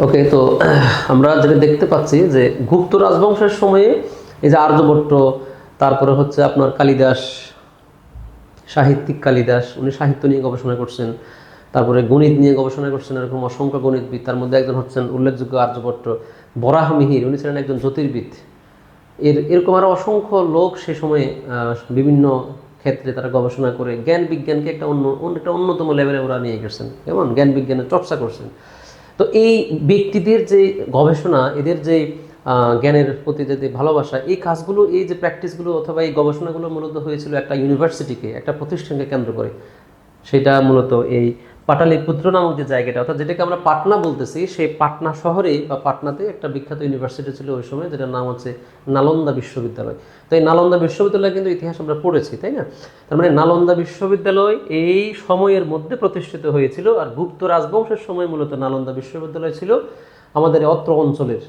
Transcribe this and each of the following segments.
ওকে তো, আমরা যেটা দেখতে পাচ্ছি যে গুপ্ত রাজবংশের সময়ে এই যে আর্যভট্ট তারপরে হচ্ছে আপনার কালিদাস, সাহিত্যিক কালিদাস, উনি সাহিত্য নিয়ে গবেষণা করছেন। তারপরে গণিত নিয়ে গবেষণা করছেন, এরকম অসংখ্য গণিতবিদ। তার মধ্যে একজন হচ্ছেন উল্লেখযোগ্য আর্যভট্ট বরাহ মিহির। উনি ছিলেন একজন জ্যোতির্বিদ। এর, এরকম আরও অসংখ্য লোক সে সময়ে বিভিন্ন ক্ষেত্রে তারা গবেষণা করে। জ্ঞান বিজ্ঞানকে একটা অন্য- একটা অন্যতম লেভেলে ওরা নিয়ে গেছেন। কেমন? জ্ঞান বিজ্ঞানের চর্চা করছেন। তো এই ব্যক্তিদের যে গবেষণা, এদের যে জ্ঞানের প্রতি যে ভালোবাসা, এই কাজগুলো, এই যে প্র্যাকটিসগুলো অথবা এই গবেষণাগুলো মূলত হয়েছিল একটা ইউনিভার্সিটিকে, একটা প্রতিষ্ঠানকে কেন্দ্র করে। সেটা মূলত এই পাটালিপুত্র নামক যে জায়গাটা, অর্থাৎ যেটাকে আমরা পাটনা বলতেছি, সেই পাটনা শহরে বা পাটনাতে একটা বিখ্যাত ইউনিভার্সিটি ছিল ওই সময়, যেটার নাম হচ্ছে নালন্দা বিশ্ববিদ্যালয়। তো এই নালন্দা বিশ্ববিদ্যালয় কিন্তু ইতিহাস আমরা পড়েছি, তাই না? তার মানে নালন্দা বিশ্ববিদ্যালয় এই সময়ের মধ্যে প্রতিষ্ঠিত হয়েছিল, আর গুপ্ত রাজবংশের সময় মূলত নালন্দা বিশ্ববিদ্যালয় ছিল আমাদের অত্র অঞ্চলের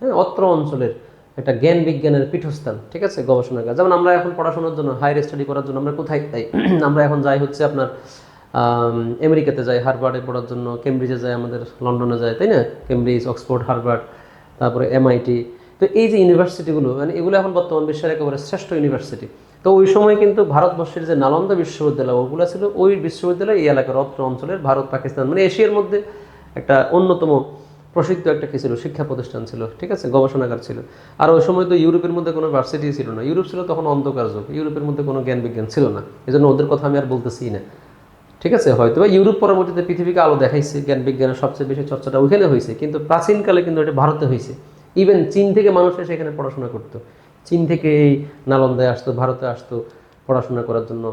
হ্যাঁ অত্র অঞ্চলের একটা জ্ঞান বিজ্ঞানের পীঠস্থান, ঠিক আছে, গবেষণাগার। যেমন আমরা এখন পড়াশোনার জন্য হায়ার স্টাডি করার জন্য আমরা কোথায় যাই? আমরা এখন যাই হচ্ছে আপনার আমেরিকাতে যায় হারবার্ডে পড়ার জন্য, কেমব্রিজে যায়, আমাদের লন্ডনে যায়, তাই না? কেমব্রিজ, অক্সফোর্ড হারবার্ড তারপরে এমআইটি। তো এই যে ইউনিভার্সিটিগুলো মানে এগুলো এখন বর্তমান বিশ্বের একেবারে শ্রেষ্ঠ ইউনিভার্সিটি। তো ওই সময় কিন্তু ভারতবর্ষের যে নালন্দা বিশ্ববিদ্যালয়, ওগুলো ছিল ওই বিশ্ববিদ্যালয়, এই এলাকার অত্র অঞ্চলের ভারত, পাকিস্তান মানে এশিয়ার মধ্যে একটা অন্যতম প্রসিদ্ধ একটা কি ছিল? শিক্ষা প্রতিষ্ঠান ছিল, ঠিক আছে? গবেষণাগার ছিল। আর ওই সময় তো ইউরোপের মধ্যে কোনো ভার্সিটি ছিল না। ইউরোপ ছিল তখন অন্ধকার যুগ। ইউরোপের মধ্যে কোনো জ্ঞান বিজ্ঞান ছিল না। এই জন্য ওদের কথা আমি আর বলতেছি না। ঠিক আছে? হয়তো বা ইউরোপ পরবর্তীতে পৃথিবীকে আলো দেখাইছে, জ্ঞান বিজ্ঞানের সবচেয়ে বেশি চর্চাটা ওইখানে হয়েছে, কিন্তু প্রাচীনকালে কিন্তু এটা ভারতে হয়েছে। ইভেন চীন থেকে মানুষ এসে এখানে পড়াশোনা করতো। চীন থেকে এই নালন্দায় আসতো, ভারতে আসতো পড়াশোনা করার জন্য,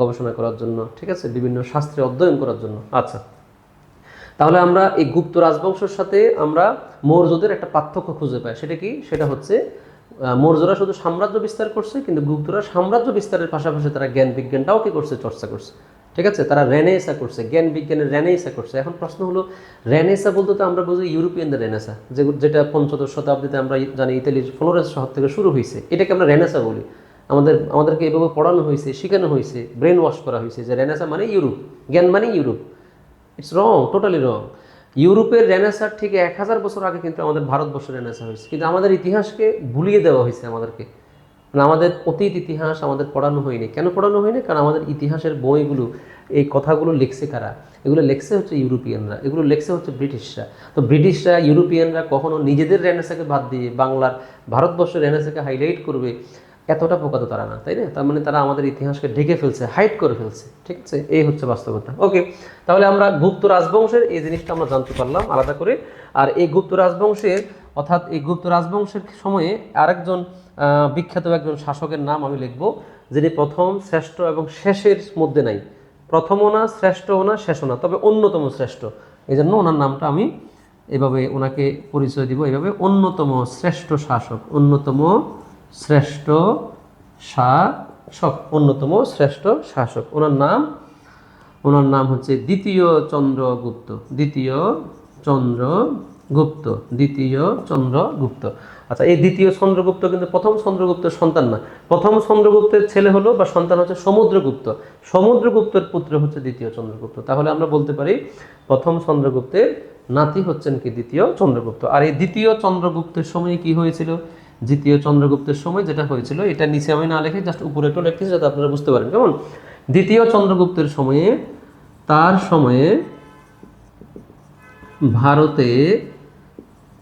গবেষণা করার জন্য, ঠিক আছে? বিভিন্ন শাস্ত্রে অধ্যয়ন করার জন্য। আচ্ছা তাহলে আমরা এই গুপ্ত রাজবংশের সাথে আমরা মৌর্যদের একটা পার্থক্য খুঁজে পাই। সেটা কি? সেটা হচ্ছে মৌর্যরা শুধু সাম্রাজ্য বিস্তার করছে, কিন্তু গুপ্তরা সাম্রাজ্য বিস্তারের পাশাপাশি তারা জ্ঞান বিজ্ঞানটাও কি করছে? চর্চা করছে। ঠিক আছে? তারা রেনেসা করছে, জ্ঞান বিজ্ঞানের রেনেসা করছে। এখন প্রশ্ন হলো, রেনেসা বলতে তো আমরা বুঝি ইউরোপিয়ানদের রেনেসা, যে যেটা পঞ্চদশ শতাব্দীতে আমরা জানি ইতালির ফ্লোরেন্স শহর থেকে শুরু হয়েছে এটাকে আমরা রেনেসা বলি। আমাদের, আমাদেরকে এভাবে পড়ানো হয়েছে শেখানো হয়েছে ব্রেন ওয়াশ করা হয়েছে যে রেনেসা মানে ইউরোপ, জ্ঞান মানে Europe. It's wrong totally wrong ইউরোপের রেনেসার থেকে এক হাজার বছর আগে কিন্তু আমাদের ভারতবর্ষের রেনেসা হয়েছে। কিন্তু আমাদের ইতিহাসকে ভুলিয়ে দেওয়া হয়েছে আমাদেরকে। মানে আমাদের অতীত ইতিহাস আমাদের পড়ানো হয়নি। কেন পড়ানো হয়নি? কারণ আমাদের ইতিহাসের বইগুলো, এই কথাগুলো লিখছে কারা? এগুলো লেখছে হচ্ছে ইউরোপিয়ানরা, এগুলো লেখছে হচ্ছে ব্রিটিশরা। তো ব্রিটিশরা, ইউরোপিয়ানরা কখনো নিজেদের রেনেসাকে বাদ দিয়ে বাংলার ভারতবর্ষের রেনেসাকে হাইলাইট করবে, এতটা পোকা তো তারা না, তাই না? তার মানে তারা আমাদের ইতিহাসকে ঢেকে ফেলছে হাইট করে ফেলছে, ঠিক আছে? এই হচ্ছে বাস্তবতা। ওকে, তাহলে আমরা গুপ্ত রাজবংশের এই জিনিসটা আমরা জানতে পারলাম আলাদা করে। আর এই গুপ্ত রাজবংশের অর্থাৎ এই গুপ্ত রাজবংশের সময়ে আরেকজন বিখ্যাত একজন শাসকের নাম আমি লিখব, যিনি প্রথম, শ্রেষ্ঠ এবং শেষের মধ্যে নাই। প্রথমও না, শ্রেষ্ঠও না, শেষও না, তবে অন্যতম শ্রেষ্ঠ। এই জন্য ওনার নামটা আমি এভাবে ওনাকে পরিচয় দিব, এভাবে অন্যতম শ্রেষ্ঠ শাসক, অন্যতম শ্রেষ্ঠ শাসক, অন্যতম শ্রেষ্ঠ শাসক। ওনার নাম ওনার নাম হচ্ছে দ্বিতীয় চন্দ্রগুপ্ত দ্বিতীয় চন্দ্রগুপ্ত। দ্বিতীয় চন্দ্রগুপ্ত। আচ্ছা এই দ্বিতীয় চন্দ্রগুপ্ত কিন্তু প্রথম চন্দ্রগুপ্তের সন্তান না। প্রথম চন্দ্রগুপ্তের ছেলে হলো বা সন্তান হচ্ছে সমুদ্রগুপ্ত। সমুদ্রগুপ্তের পুত্র হচ্ছে দ্বিতীয় চন্দ্রগুপ্ত। তাহলে আমরা বলতে পারি, প্রথম চন্দ্রগুপ্তের নাতি হচ্ছেন কি দ্বিতীয় চন্দ্রগুপ্ত? আর এই দ্বিতীয় চন্দ্রগুপ্তের সময় কি হয়েছিল? দ্বিতীয় চন্দ্রগুপ্তের সময় যেটা হয়েছিল, এটা নিচে আমি না লিখে জাস্ট উপরে একটু লিখতেছি যাতে আপনারা বুঝতে পারেন। কেমন? দ্বিতীয় চন্দ্রগুপ্তের সময়ে, তার সময়ে ভারতে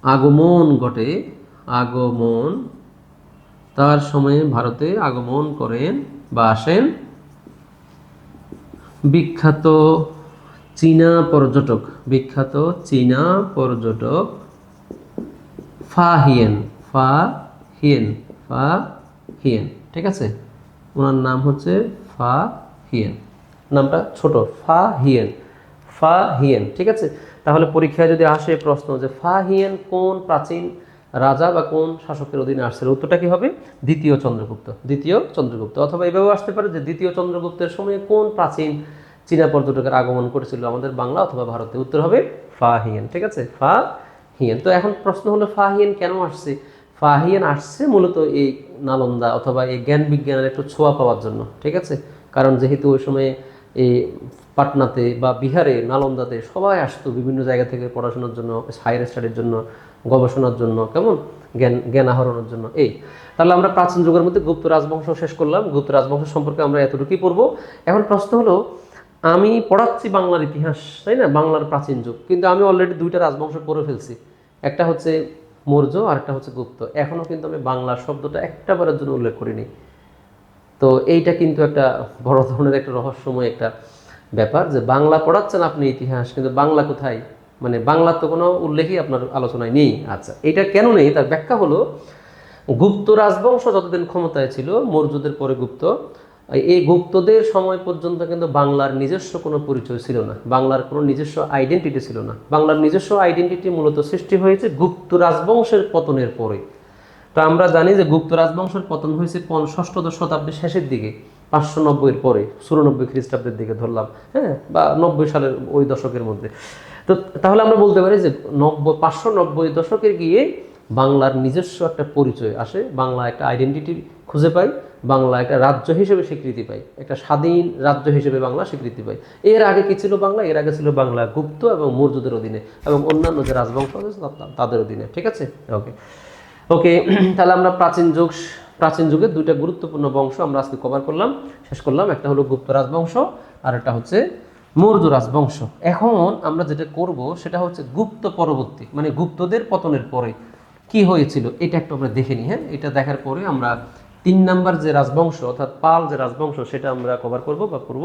আগমন ঘটে। আগমন, তার সময়ে ভারতে আগমন করেন বা আসেন। বিখ্যাত চীনা পর্যটক, বিখ্যাত চীনা পর্যটক ফা হিয়েন ফা হিয়েন ফা হিয়েন, ঠিক আছে? ওনার নাম হচ্ছে ফা হিয়েন। নামটা ছোট, ফা হিয়েন ফা হিয়েন, ঠিক আছে? তাহলে পরীক্ষায় যদি আসে প্রশ্ন যে ফা হিয়েন কোন প্রাচীন রাজা বা কোন শাসকের অধীনে আসছিল, উত্তরটা কি হবে? দ্বিতীয় চন্দ্রগুপ্ত। দ্বিতীয় চন্দ্রগুপ্ত। অথবা এভাবেও আসতে পারে যে দ্বিতীয় চন্দ্রগুপ্তের সময়ে কোন প্রাচীন চীনা পর্যটকের আগমন করেছিল আমাদের বাংলা অথবা ভারতে? উত্তর হবে ফা হিয়েন ঠিক আছে? ফা হিয়েন তো এখন প্রশ্ন হলো, ফাহিয়েন কেন আসছে? ফাহিয়েন আসছে মূলত এই নালন্দা অথবা এই জ্ঞান বিজ্ঞানের একটু ছোঁয়া পাওয়ার জন্য। ঠিক আছে? কারণ যেহেতু ওই সময়ে এই পাটনাতে বা বিহারে, নালন্দাতে সবাই আসতো বিভিন্ন জায়গা থেকে পড়াশোনার জন্য হায়ার স্টাডির জন্য, গবেষণার জন্য, কেমন? জ্ঞান জ্ঞান আহরণের জন্য। এই, তাহলে আমরা প্রাচীন যুগের মধ্যে গুপ্ত রাজবংশ শেষ করলাম। গুপ্ত রাজবংশ সম্পর্কে আমরা এতটুকুই পড়ব। এখন প্রশ্ন হলো, আমি পড়াচ্ছি বাংলার ইতিহাস, তাই না? বাংলার প্রাচীন যুগ। কিন্তু আমি অলরেডি দুইটা রাজবংশ পড়ে ফেলছি। একটা হচ্ছে মৌর্য আর একটা হচ্ছে গুপ্ত। এখনও কিন্তু আমি বাংলা শব্দটা একটা বারের জন্য উল্লেখ করিনি। তো এইটা কিন্তু একটা বড় ধরনের একটা রহস্যময় একটা ব্যাপার যে বাংলা পড়াচ্ছেন আপনি ইতিহাস, কিন্তু বাংলা কোথায়? মানে বাংলা তো কোনো উল্লেখই আপনার আলোচনায় নেই। আচ্ছা এটা কেন নেই? তার ব্যাখ্যা হলো, গুপ্ত রাজবংশ যতদিন ক্ষমতায় ছিল, মৌর্যদের পরে গুপ্ত, এই গুপ্তদের সময় পর্যন্ত কিন্তু বাংলার নিজস্ব কোনো পরিচয় ছিল না। বাংলার কোনো নিজস্ব আইডেন্টিটি ছিল না। বাংলার নিজস্ব আইডেন্টিটি মূলত সৃষ্টি হয়েছে গুপ্ত রাজবংশের পতনের পরে। তো আমরা জানি যে গুপ্ত রাজবংশের পতন হয়েছে পন- ষষ্ঠদশ শতাব্দীর শেষের দিকে, পাঁচশো নব্বইয়ের পরে চুরানব্বই খ্রিস্টাব্দের দিকে ধরলাম হ্যাঁ বা নব্বই সালের ওই দশকের মধ্যে। তো তাহলে আমরা বলতে পারি যে নব্বই পাঁচশো নব্বই দশকের গিয়ে বাংলার নিজস্ব একটা পরিচয় আসে, বাংলা একটা আইডেন্টিটি খুঁজে পাই, বাংলা একটা রাজ্য হিসেবে স্বীকৃতি পাই, একটা স্বাধীন রাজ্য হিসেবে বাংলা স্বীকৃতি পাই। এর আগে কি ছিল বাংলা? এর আগে ছিল বাংলা গুপ্ত এবং মৌর্যদের অধীনে এবং অন্যান্য যে রাজবংশ আছে তাদের অধীনে, ঠিক আছে? ওকে ওকে তাহলে আমরা প্রাচীন যুগ, প্রাচীন যুগের দুইটা গুরুত্বপূর্ণ বংশ আমরা আজকে কভার করলাম, শেষ করলাম। একটা হলো গুপ্ত রাজবংশ, আর একটা হচ্ছে মৌর্য রাজবংশ। এখন আমরা যেটা করব, সেটা হচ্ছে গুপ্ত পরবর্তী মানে গুপ্তদের পতনের পরে কি হয়েছিল, এটা একটু আমরা দেখে নিই হ্যাঁ? এটা দেখার পরে আমরা তিন নাম্বার যে রাজবংশ, অর্থাৎ পাল যে রাজবংশ, সেটা আমরা কভার করব বা করব।